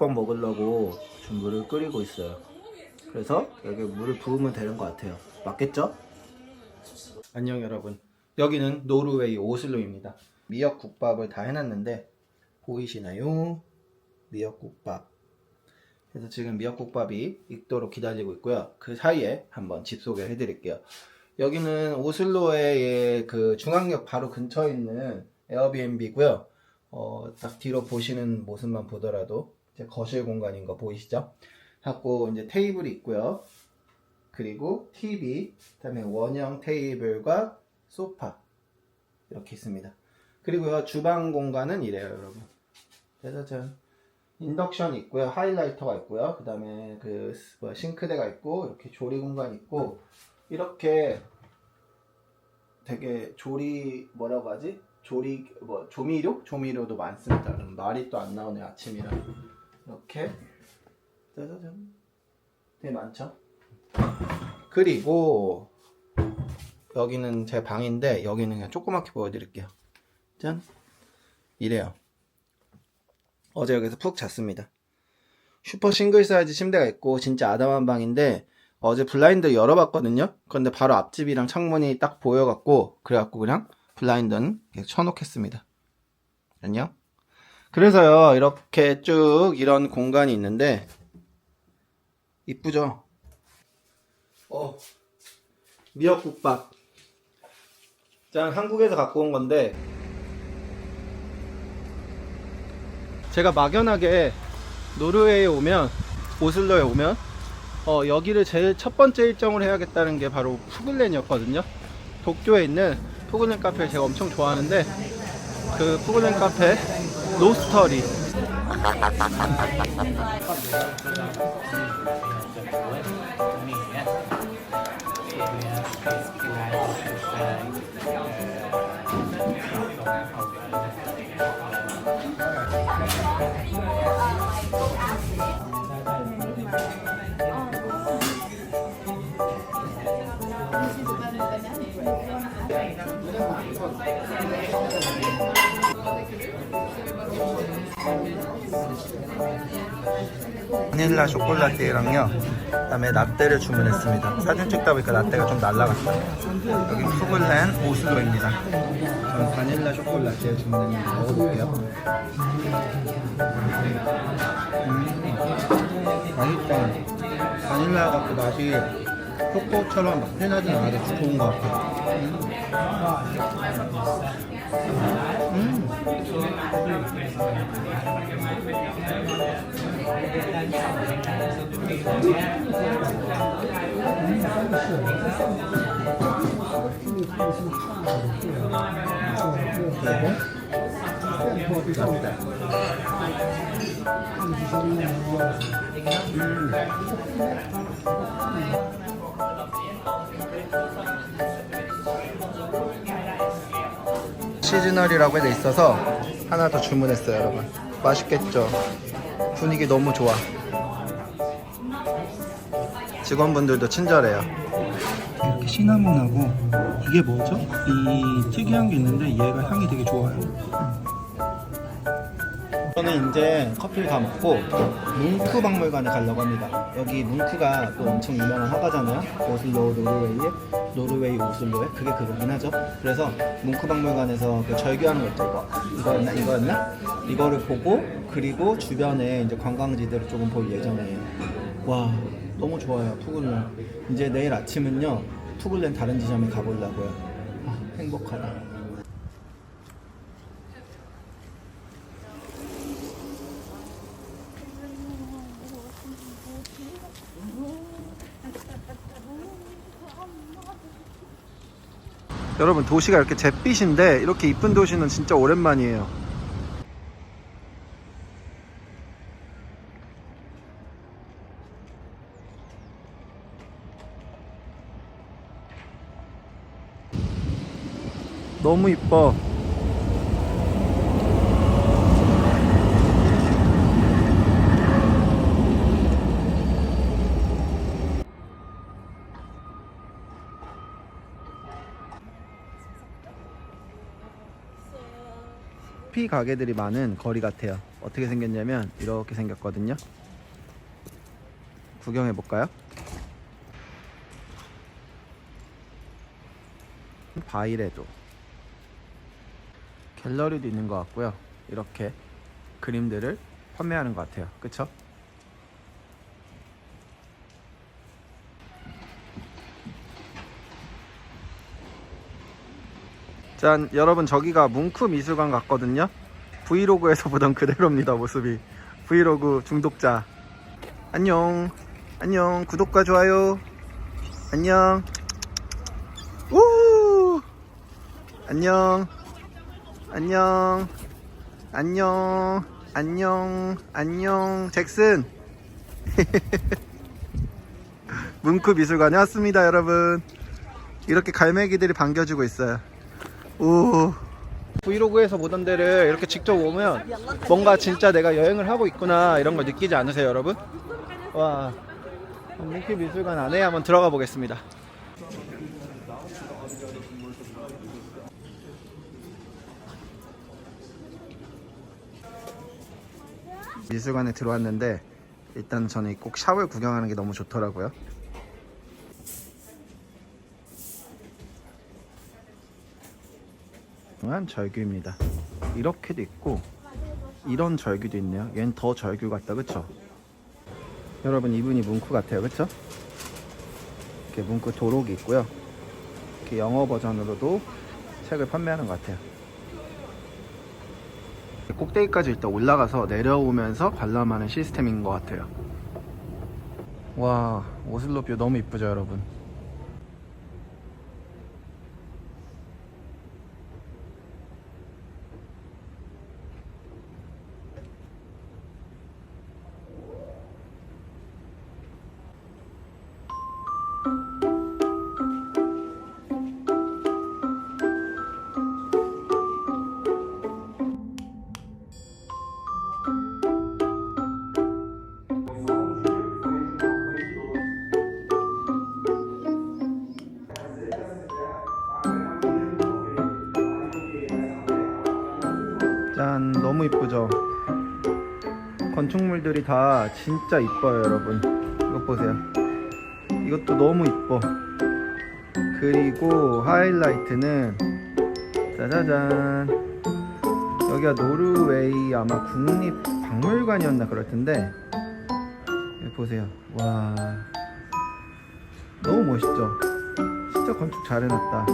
국밥 먹으려고 좀 물을 끓이고 있어요. 그래서 여기 물을 부으면 되는 것 같아요. 맞겠죠? 안녕 여러분. 여기는 노르웨이 오슬로입니다. 미역국밥을 다 해놨는데 보이시나요? 미역국밥. 그래서 지금 미역국밥이 익도록 기다리고 있고요. 그 사이에 한번 집 소개를 해드릴게요. 여기는 오슬로의 그 중앙역 바로 근처에 있는 에어비앤비고요. 어, 딱 뒤로 보시는 모습만 보더라도 이 제 거실 공간인 거 보이시죠? 하고 이제 테이블이 있고요. 그리고 TV, 그다음에 원형 테이블과 소파 이렇게 있습니다. 그리고요 주방 공간은 이래요, 여러분. 짜자잔. 인덕션 있고요, 하이라이터가 있고요, 그다음에 그 뭐야, 싱크대가 있고 이렇게 조리 공간 있고 이렇게 되게 조리 뭐라고 하지? 조리 뭐 조미료? 조미료도 많습니다. 말이 또 안 나오네 아침이라 이렇게 짜자잔 되게 많죠. 그리고 여기는 제 방인데 여기는 그냥 조그맣게 보여드릴게요. 짠 이래요. 어제 여기서 푹 잤습니다. 슈퍼 싱글 사이즈 침대가 있고 진짜 아담한 방인데 어제 블라인드 열어봤거든요. 그런데 바로 앞집이랑 창문이 딱 보여갖고 그래갖고 그냥 블라인드는 쳐놓겠습니다. 안녕. 그래서요 이렇게 쭉 이런 공간이 있는데 이쁘죠? 어 미역국밥. 짠 한국에서 갖고 온 건데 제가 막연하게 노르웨이에 오면 오슬로에 오면 어, 여기를 제일 첫 번째 일정을 해야겠다는 게 바로 푸글렌이었거든요. 도쿄에 있는 푸글렌 카페를 제가 엄청 좋아하는데 그 푸글렌 카페 로스터리 바닐라 쇼콜라티랑요. 그다음에 라떼를 주문했습니다. 사진 찍다 보니까 라떼가 좀 날라갔다 여기 푸글렌 오슬로입니다. 저는 바닐라 쇼콜라티를 주문했는데 먹어볼게요. 음, 맛있다. 바닐라 같고 맛이 초코처럼 막 진하진 않아도 좋은 것 같아요. 음. 嗯。 시즈널이라고 돼 있어서 하나 더 주문했어요, 여러분. 맛있겠죠? 분위기 너무 좋아. 직원분들도 친절해요. 이렇게 시나몬하고 이게 뭐죠? 이 특이한 게 있는데 얘가 향이 되게 좋아요. 저는 이제 커피를 다 먹고 뭉크 박물관에 가려고 합니다. 여기 뭉크가 또 엄청 유명한 화가잖아요. 오슬로 노르웨이의 노르웨이 오슬로에 그게 그거긴 하죠. 그래서 뭉크 박물관에서 그 절규하는 거 있죠. 이거 이거였나 이거였나? 이거를 보고 그리고 주변에 이제 관광지들을 조금 볼 예정이에요. 와 너무 좋아요 푸글렌. 이제 내일 아침은요 푸글렌 다른 지점에 가보려고요. 아, 행복하다. 여러분 도시가 이렇게 잿빛인데 이렇게 이쁜 도시는 진짜 오랜만이에요. 너무 이뻐. 커피 가게들이 많은 거리 같아요. 어떻게 생겼냐면 이렇게 생겼거든요. 구경해 볼까요? 바이레도 갤러리도 있는 것 같고요. 이렇게 그림들을 판매하는 것 같아요. 그쵸? 짠 여러분 저기가 뭉크 미술관 같거든요? 브이로그에서 보던 그대로입니다 모습이. 브이로그 중독자. 안녕. 안녕. 구독과 좋아요. 안녕. 우! 안녕. 안녕. 안녕. 안녕. 안녕. 잭슨. 뭉크 미술관에 왔습니다 여러분. 이렇게 갈매기들이 반겨주고 있어요 오. 브이로그에서 보던 데를 이렇게 직접 오면 뭔가 진짜 내가 여행을 하고 있구나 이런 걸 느끼지 않으세요 여러분? 와 뭉키 미술관 안에 한번 들어가 보겠습니다 미술관에 들어왔는데 일단 저는 꼭 샵을 구경하는 게 너무 좋더라고요 한 절규입니다. 이렇게도 있고 이런 절규도 있네요. 얘는 더 절규 같다, 그쵸? 여러분 이분이 뭉크 같아요, 그쵸? 이렇게 뭉크 도록이 있고요. 이렇게 영어 버전으로도 책을 판매하는 것 같아요. 꼭대기까지 일단 올라가서 내려오면서 관람하는 시스템인 것 같아요. 와 오슬로 뷰 너무 이쁘죠, 여러분? 진짜 이뻐요 여러분. 이것 보세요. 이것도 너무 이뻐. 그리고 하이라이트는 짜자잔. 여기가 노르웨이 아마 국립박물관이었나 그럴 텐데 보세요. 와. 너무 멋있죠? 진짜 건축 잘 해놨다.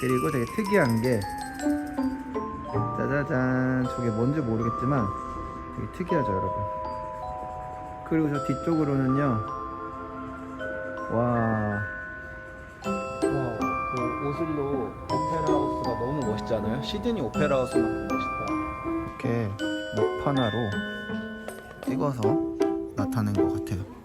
그리고 되게 특이한 게 짜자잔. 저게 뭔지 모르겠지만 되게 특이하죠 여러분 그리고 저 뒤쪽으로는요 와, 와, 그 오슬로 오페라 하우스가 너무 멋있잖아요. 시드니 오페라 하우스만큼 멋있다. 이렇게 목 하나로 찍어서 나타낸 것 같아요.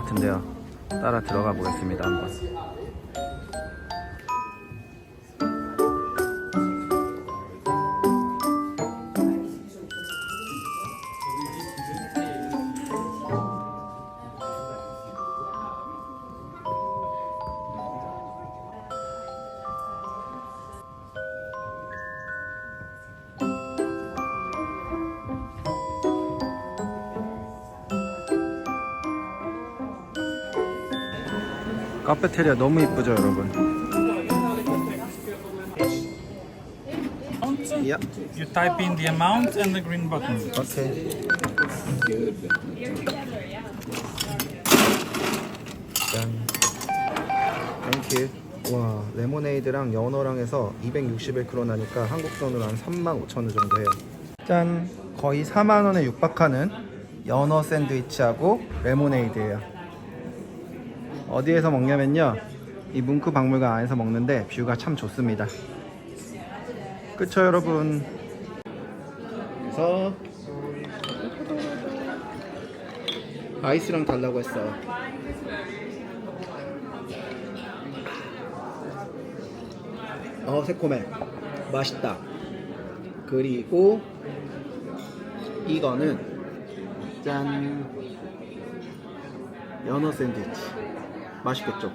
같은데요. 따라 들어가 보겠습니다 한번. 카페테리아 너무 이쁘죠 여러분? 야 You type in the amount and the green button. 오케이 짠 땡큐 와 레모네이드랑 연어랑 해서 261 크로 나니까 한국 돈으로 한 35,000원 정도 해요. 짠. 거의 4만 원에 육박하는 연어 샌드위치하고 레모네이드예요. 어디에서 먹냐면요. 이 뭉크 박물관 안에서 먹는데 뷰가 참 좋습니다. 그쵸 여러분? 그래서 아이스랑 달라고 했어요. 어 새콤해. 맛있다. 그리고 이거는 짠 연어 샌드위치 맛있겠죠?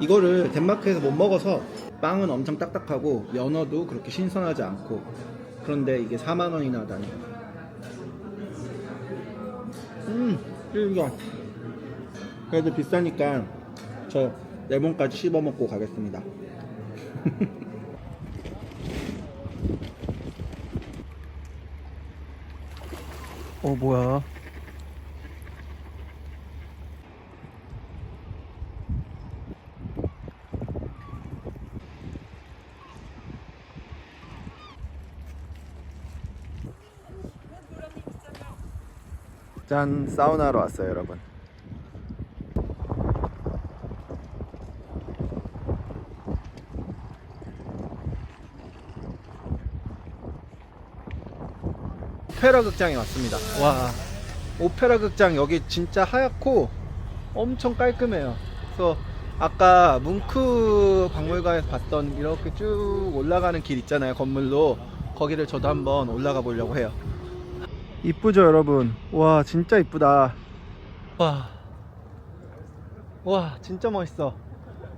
이거를 덴마크에서 못 먹어서 빵은 엄청 딱딱하고 연어도 그렇게 신선하지 않고 그런데 이게 4만 원이나 하다니. 음 이거 그래도 비싸니까 저 레몬까지 씹어 먹고 가겠습니다. 어 뭐야 짠 사우나로 왔어요 여러분. 오페라 극장에 왔습니다. 와. 오페라 극장 여기 진짜 하얗고 엄청 깔끔해요. 그래서 아까 뭉크 박물관에서 봤던 이렇게 쭉 올라가는 길 있잖아요 건물로. 거기를 저도 한번 올라가 보려고 해요 이쁘죠 여러분? 와 진짜 이쁘다. 와. 와 진짜 멋있어.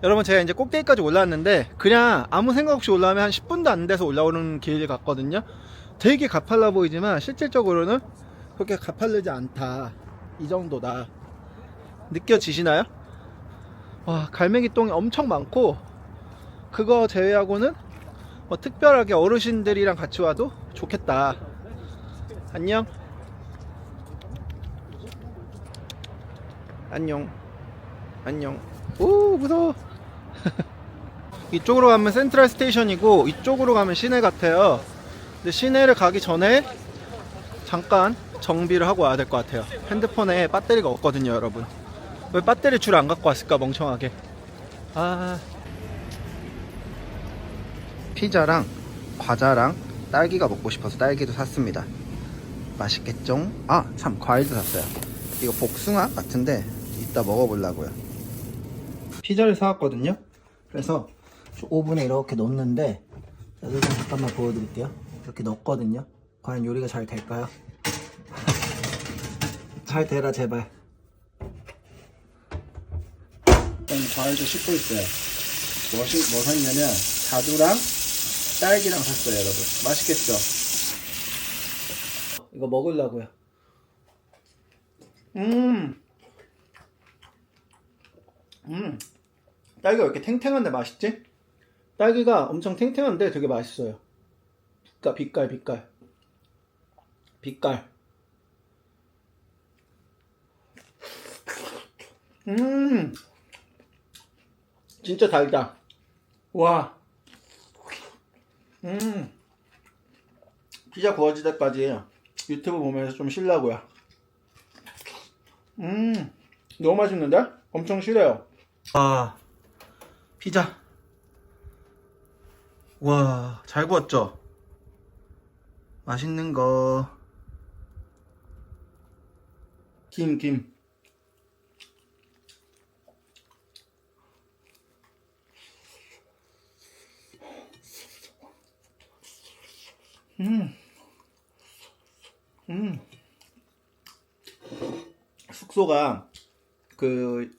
여러분 제가 이제 꼭대기까지 올라왔는데 그냥 아무 생각 없이 올라오면 한 10분도 안 돼서 올라오는 길 같거든요. 되게 가팔라 보이지만 실질적으로는 그렇게 가팔르지 않다. 이 정도다. 느껴지시나요? 와 갈매기 똥이 엄청 많고 그거 제외하고는 뭐 특별하게 어르신들이랑 같이 와도 좋겠다 안녕. 안녕. 안녕. 오, 무서워. 이쪽으로 가면 센트럴 스테이션이고 이쪽으로 가면 시내 같아요. 근데 시내를 가기 전에 잠깐 정비를 하고 와야 될 것 같아요. 핸드폰에 배터리가 없거든요, 여러분. 왜 배터리 줄 안 갖고 왔을까, 멍청하게. 아. 피자랑 과자랑 딸기가 먹고 싶어서 딸기도 샀습니다. 맛있겠죠? 아, 참, 과일도 샀어요. 이거 복숭아 같은데, 이따 먹어보려고요. 피자를 사왔거든요? 그래서 오븐에 이렇게 넣는데, 여기 좀 잠깐만 보여드릴게요. 이렇게 넣었거든요? 과연 요리가 잘 될까요? 잘 되라, 제발. 일단 과일도 씻고 있어요. 뭐, 시, 뭐 샀냐면, 자두랑 딸기랑 샀어요, 여러분. 맛있겠죠? 이거 먹으려고요. 음. 음. 딸기가 왜 이렇게 탱탱한데 맛있지? 딸기가 엄청 탱탱한데 되게 맛있어요. 빛깔, 빛깔, 빛깔. 빛깔. 음. 진짜 달다. 와. 음. 피자 구워질 때까지 유튜브 보면서 좀 쉬려고요. 음, 너무 맛있는데? 엄청 실해요. 아, 피자. 와, 잘 구웠죠? 맛있는 거. 김, 김. 음. 음. 숙소가 그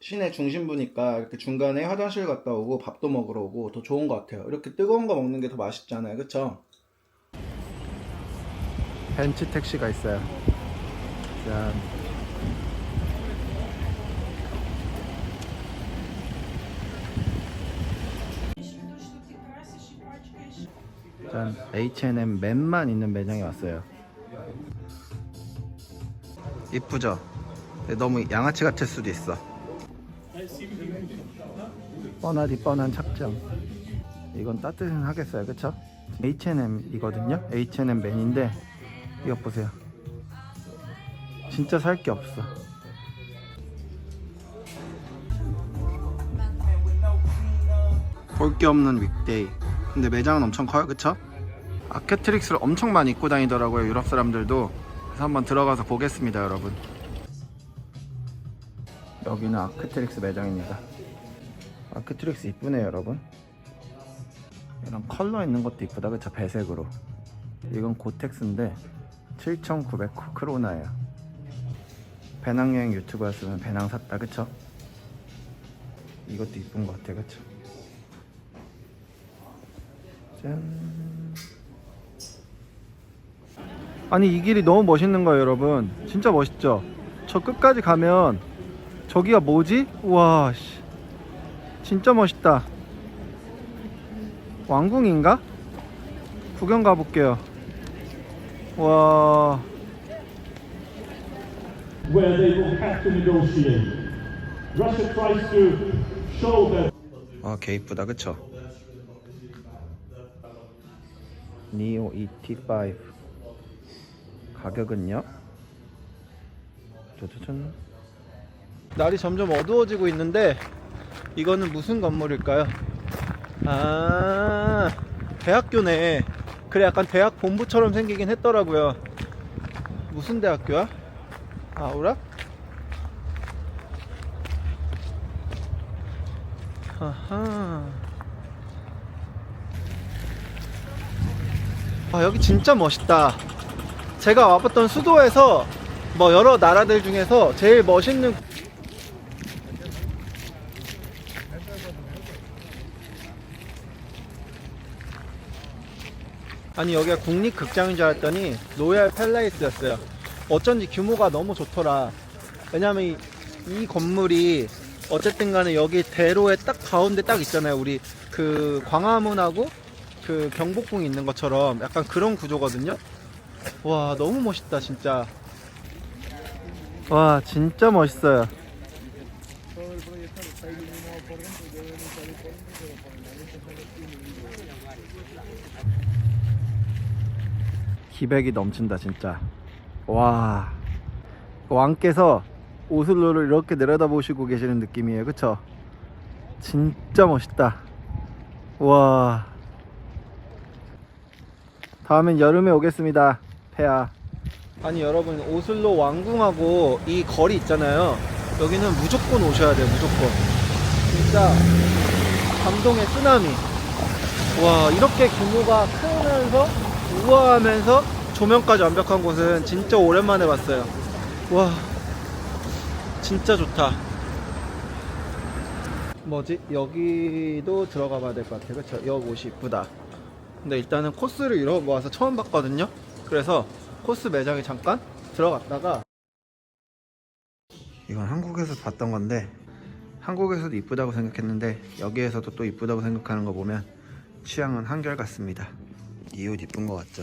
시내 중심부니까 이렇게 중간에 화장실 갔다 오고 밥도 먹으러 오고 더 좋은 것 같아요. 이렇게 뜨거운 거 먹는 게 더 맛있잖아요. 그쵸? 벤츠 택시가 있어요. 짠. 짠. H&M 맨만 있는 매장에 왔어요. 이쁘죠? 너무 양아치 같을 수도 있어. 뻔하디 뻔한 착정. 이건 따뜻하겠어요, 그쵸? H&M 이거든요. H&M 맨인데 이거 보세요. 진짜 살 게 없어. 볼 게 없는 윅데이. 근데 매장은 엄청 커요, 그쵸? 아케트릭스를 엄청 많이 입고 다니더라고요, 유럽 사람들도. 그래서 한번 들어가서 보겠습니다, 여러분. 여기는 아크트릭스 매장입니다. 아크트릭스 이쁘네요, 여러분. 이런 컬러 있는 것도 이쁘다, 그쵸? 배색으로. 이건 고텍스인데 7,900 크로나예요. 배낭여행 유튜브였으면 배낭 샀다, 그쵸? 이것도 이쁜 것 같아, 그쵸? 짠. 아니 이 길이 너무 멋있는 거예요, 여러분. 진짜 멋있죠? 저 끝까지 가면 저기가 뭐지? 우와, 씨. 진짜 멋있다. 왕궁인가? 구경 가볼게요. 와. 아, 개 이쁘다, 그쵸? 니오 ET5 가격은요? 짜자잔 날이 점점 어두워지고 있는데 이거는 무슨 건물일까요? 아 대학교네 그래 약간 대학 본부처럼 생기긴 했더라고요 무슨 대학교야? 아우라? 아하. 아, 여기 진짜 멋있다. 제가 와봤던 수도에서 뭐 여러 나라들 중에서 제일 멋있는 아니 여기가 국립극장인 줄 알았더니 로얄 팰레이스였어요. 어쩐지 규모가 너무 좋더라. 왜냐면 이, 이 건물이 어쨌든 간에 여기 대로에 딱 가운데 딱 있잖아요. 우리 그 광화문하고 그 경복궁이 있는 것처럼 약간 그런 구조거든요. 와 너무 멋있다 진짜. 와 진짜 멋있어요. 기백이 넘친다 진짜. 와 왕께서 오슬로를 이렇게 내려다보시고 계시는 느낌이에요, 그쵸? 진짜 멋있다. 와. 다음엔 여름에 오겠습니다, 폐하. 아니 여러분 오슬로 왕궁하고 이 거리 있잖아요. 여기는 무조건 오셔야 돼요, 무조건. 진짜 감동의 쓰나미. 와 이렇게 규모가 크면서 우아하면서 조명까지 완벽한 곳은 진짜 오랜만에 봤어요. 와 진짜 좋다. 뭐지? 여기도 들어가 봐야 될 것 같아. 그쵸? 여기 옷이 이쁘다. 근데 일단은 코스를 와서 처음 봤거든요. 그래서 코스 매장에 잠깐 들어갔다가 이건 한국에서 봤던 건데 한국에서도 이쁘다고 생각했는데 여기에서도 또 이쁘다고 생각하는 거 보면 취향은 한결 같습니다. 이 옷 이쁜 거 같죠?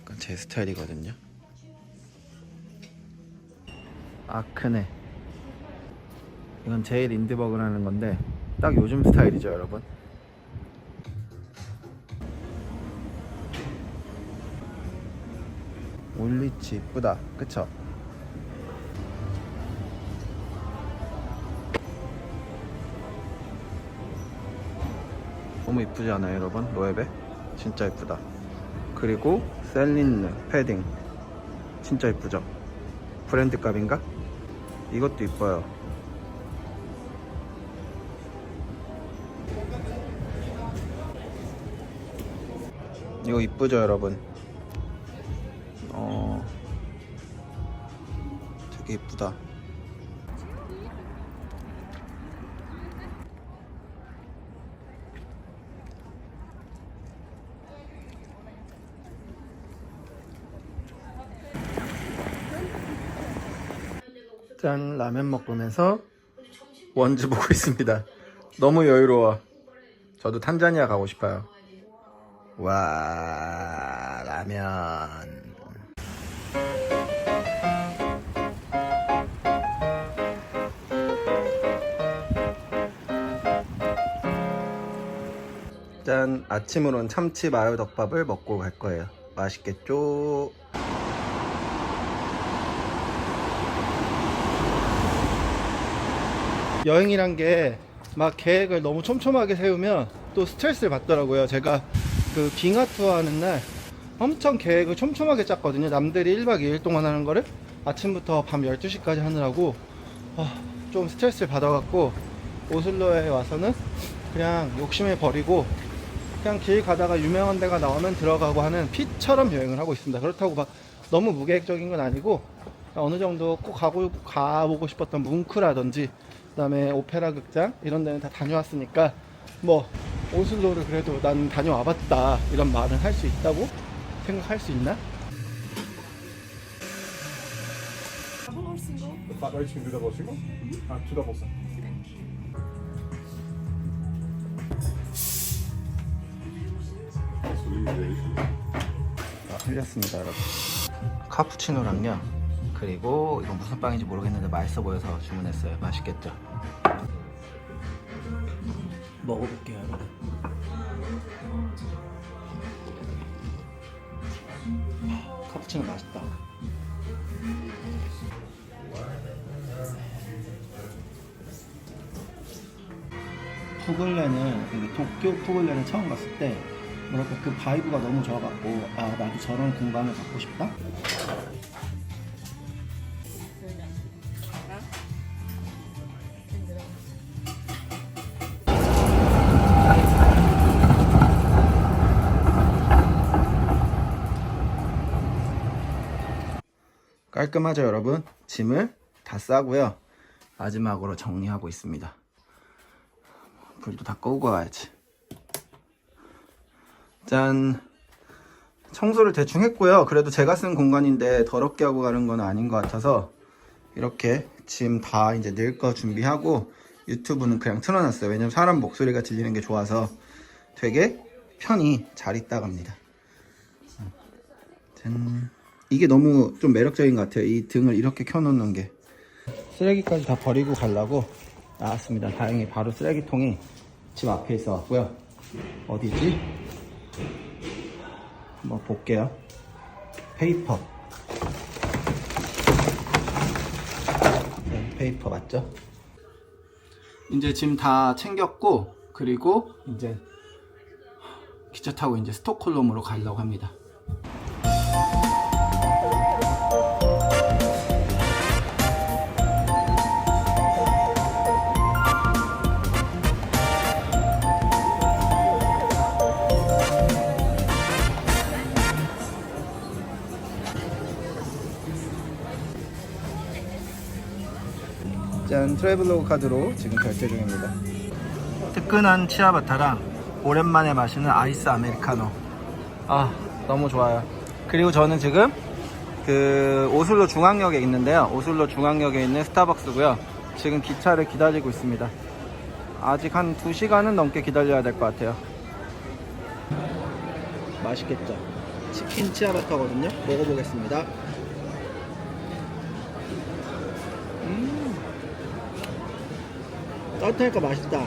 약간 제 스타일이거든요. 아크네. 이건 제일 인드버그라는 건데 딱 요즘 스타일이죠, 여러분. 올리치 이쁘다, 그쵸? 너무 이쁘지 않아요, 여러분? 로에베? 진짜 이쁘다. 그리고 셀린느 패딩 진짜 이쁘죠? 브랜드 값인가? 이것도 이뻐요. 이거 이쁘죠, 여러분? 이쁘다. 짠 라면 먹으면서 원주 보고 있습니다. 너무 여유로워. 저도 탄자니아 가고 싶어요. 와 라면. 일단 아침으로는 참치 마요덮밥을 먹고 갈 거예요. 맛있겠죠? 여행이란 게 막 계획을 너무 촘촘하게 세우면 또 스트레스를 받더라고요. 제가 그 빙하 투어 하는 날 엄청 계획을 촘촘하게 짰거든요. 남들이 1박 2일 동안 하는 거를 아침부터 밤 12시까지 하느라고 아, 좀 스트레스를 받아갖고 오슬로에 와서는 그냥 욕심을 버리고 그냥 길 가다가 유명한 데가 나오면 들어가고 하는 피처럼 여행을 하고 있습니다. 그렇다고 막 너무 무계획적인 건 아니고 어느 정도 꼭 가고 가보고 싶었던 뭉크라든지 그다음에 오페라 극장 이런 데는 다 다녀왔으니까 뭐 오슬로를 그래도 난 다녀와봤다 이런 말은 할 수 있다고 생각할 수 있나? Two 아, 흘렸습니다 여러분. 카푸치노랑요? 그리고 이건 무슨 빵인지 모르겠는데 맛있어 보여서 주문했어요. 맛있겠죠? 먹어볼게요. 여러분 카푸치노 맛있다. 푸글레는 여기 도쿄 푸글레를 처음 갔을 때 뭐랄까 그 바이브가 너무 좋아갖고 아 나도 저런 공간을 갖고 싶다? 깔끔하죠 여러분? 짐을 다 싸고요. 마지막으로 정리하고 있습니다. 불도 다 끄고 가야지 짠 청소를 대충 했고요. 그래도 제가 쓴 공간인데 더럽게 하고 가는 건 아닌 것 같아서 이렇게 짐 다 이제 넣을 거 준비하고 유튜브는 그냥 틀어놨어요. 왜냐면 사람 목소리가 들리는 게 좋아서 되게 편히 잘 있다 갑니다. 짠. 이게 너무 좀 매력적인 것 같아요. 이 등을 이렇게 켜놓는 게. 쓰레기까지 다 버리고 가려고 나왔습니다. 다행히 바로 쓰레기통이 집 앞에 있어 갖고요. 어디지? 한번 볼게요. 페이퍼. 네, 페이퍼 맞죠? 이제 짐 다 챙겼고, 그리고 이제 기차 타고 이제 스톡홀름으로 가려고 합니다. 짠 트래블로그 카드로 지금 결제 중입니다. 뜨끈한 치아바타랑 오랜만에 마시는 아이스 아메리카노. 아 너무 좋아요. 그리고 저는 지금 그 오슬로 중앙역에 있는데요. 오슬로 중앙역에 있는 스타벅스고요. 지금 기차를 기다리고 있습니다. 아직 한 2시간은 넘게 기다려야 될 것 같아요. 맛있겠죠? 치킨 치아바타거든요. 먹어보겠습니다 따뜻하니까 맛있다.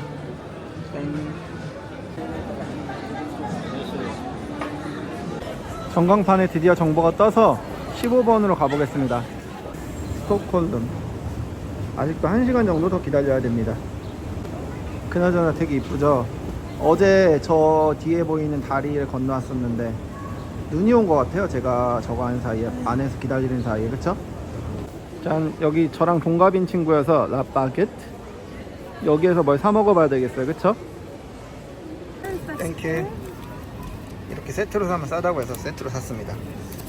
짠. 전광판에 드디어 정보가 떠서 15번으로 가보겠습니다. 스톡홀름. 아직도 1시간 정도 더 기다려야 됩니다. 그나저나 되게 이쁘죠? 어제 저 뒤에 보이는 다리를 건너왔었는데 눈이 온 것 같아요. 제가 저거 하는 사이에 안에서 기다리는 사이에 그쵸? 짠 여기 저랑 동갑인 친구여서 라바게트 여기에서 뭘 사 먹어봐야 되겠어요, 그쵸? 땡큐. 이렇게 세트로 사면 싸다고 해서 세트로 샀습니다.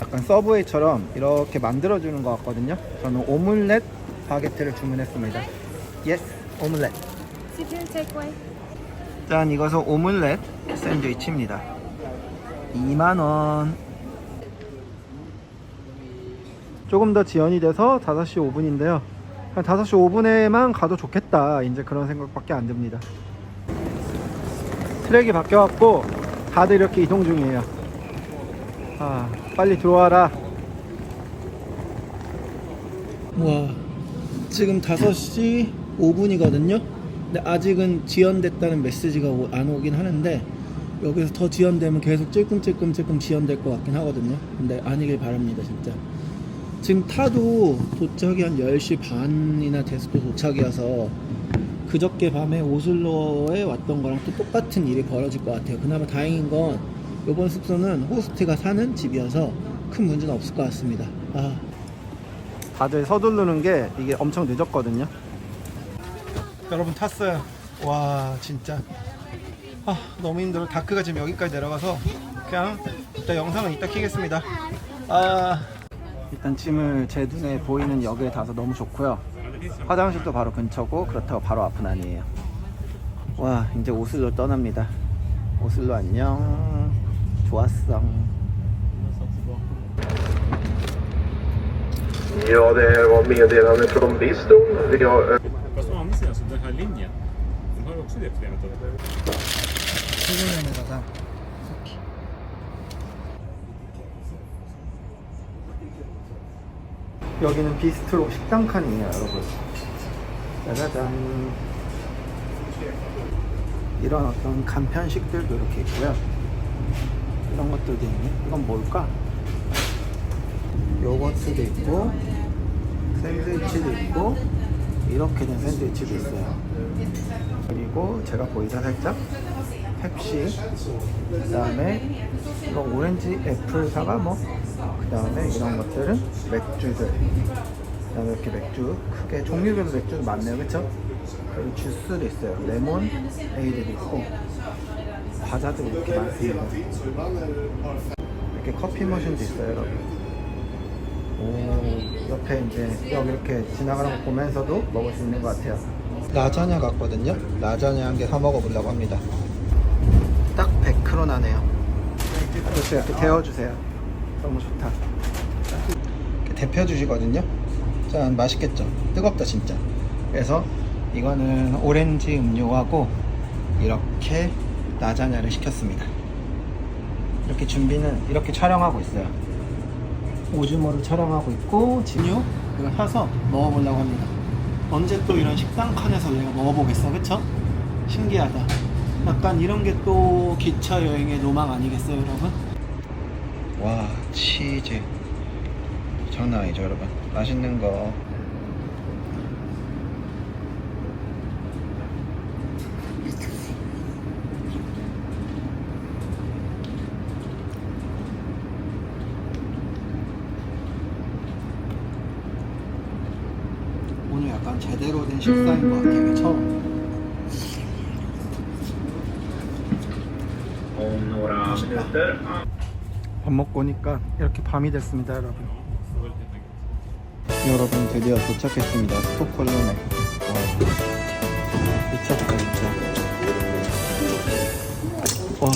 약간 서브웨이처럼 이렇게 만들어주는 것 같거든요. 저는 오믈렛 바게트를 주문했습니다. 예스, 오믈렛. 짠, 이것은 오믈렛 샌드위치입니다. 2만원. 조금 더 지연이 돼서 5시 5분인데요. 한 5시 5분에만 가도 좋겠다. 이제 그런 생각밖에 안 듭니다. 트랙이 바뀌어갖고 다들 이렇게 이동 중이에요. 아, 빨리 들어와라. 와, 지금 5시 5분이거든요. 근데 아직은 지연됐다는 메시지가 오- 안 오긴 하는데 여기서 더 지연되면 계속 찔끔찔끔찔끔 지연될 것 같긴 하거든요. 근데 아니길 바랍니다, 진짜. 지금 타도 도착이 한 10시 반이나 돼서 또 도착이어서 그저께 밤에 오슬로에 왔던 거랑 또 똑같은 일이 벌어질 것 같아요. 그나마 다행인 건 이번 숙소는 호스트가 사는 집이어서 큰 문제는 없을 것 같습니다. 아. 다들 서두르는 게 이게 엄청 늦었거든요. 여러분 탔어요. 와 진짜 아 너무 힘들어. 다크가 지금 여기까지 내려가서 그냥 일단 영상은 이따 키겠습니다. 아 일단 짐을 제 눈에 보이는 역에 닿아서 너무 좋고요. 화장실도 바로 근처고 그렇다고 바로 앞은 아니에요. 와 이제 오슬로 떠납니다. 오슬로 안녕. 좋았어. Ja, det var meddelande från Bistron. Har Fast å andra sidan, så den här linjen, den har också det problemet. 여기는 비스트로 식당 칸이에요 여러분. 짜자잔. 이런 어떤 간편식들도 이렇게 있고요. 이런 것들도 있네. 이건 뭘까? 요거트도 있고 샌드위치도 있고 이렇게 된 샌드위치도 있어요. 그리고 제가 보이자 살짝 펩시 그 다음에 이거 오렌지 애플 사과 뭐 그 다음에 이런 것들은 맥주들. 그 다음에 이렇게 맥주 크게 종류별로 맥주도 많네요. 그쵸? 그리고 주스도 있어요. 레몬 에이드도 있고. 과자도 이렇게 많습니다. 이렇게 커피 머신도 있어요 여러분. 오 옆에 이제 여기 이렇게 지나가는 거 보면서도 먹을 수 있는 것 같아요. 라자냐 같거든요. 라자냐 한 개 사 먹어보려고 합니다. 딱 100크로 나네요. 이렇게 이렇게 데워주세요 너무 좋다. 이렇게 데펴주시거든요. 짠 맛있겠죠? 뜨겁다 진짜. 그래서 이거는 오렌지 음료하고 이렇게 라자냐를 시켰습니다. 이렇게 준비는 이렇게 촬영하고 있어요. 오즈모를 촬영하고 있고 진유 이거 사서 먹어보려고 합니다. 언제 또 이런 식당 칸에서 내가 먹어보겠어 그쵸? 신기하다. 약간 이런 게 또 기차 여행의 로망 아니겠어요 여러분? 와 치즈. 장난 아니죠 여러분. 맛있는 거. 오늘 약간 제대로 된 식사인 것 같아요. 그쵸? om några minuter. 밥 먹고 오니까 이렇게 밤이 됐습니다 여러분. 여러분 드디어 도착했습니다. 스톡홀름에. 어, 미쳤다 진짜. 와.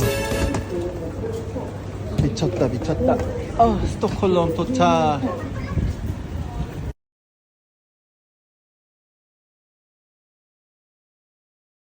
미쳤다 미쳤다. 아 스톡홀름 도착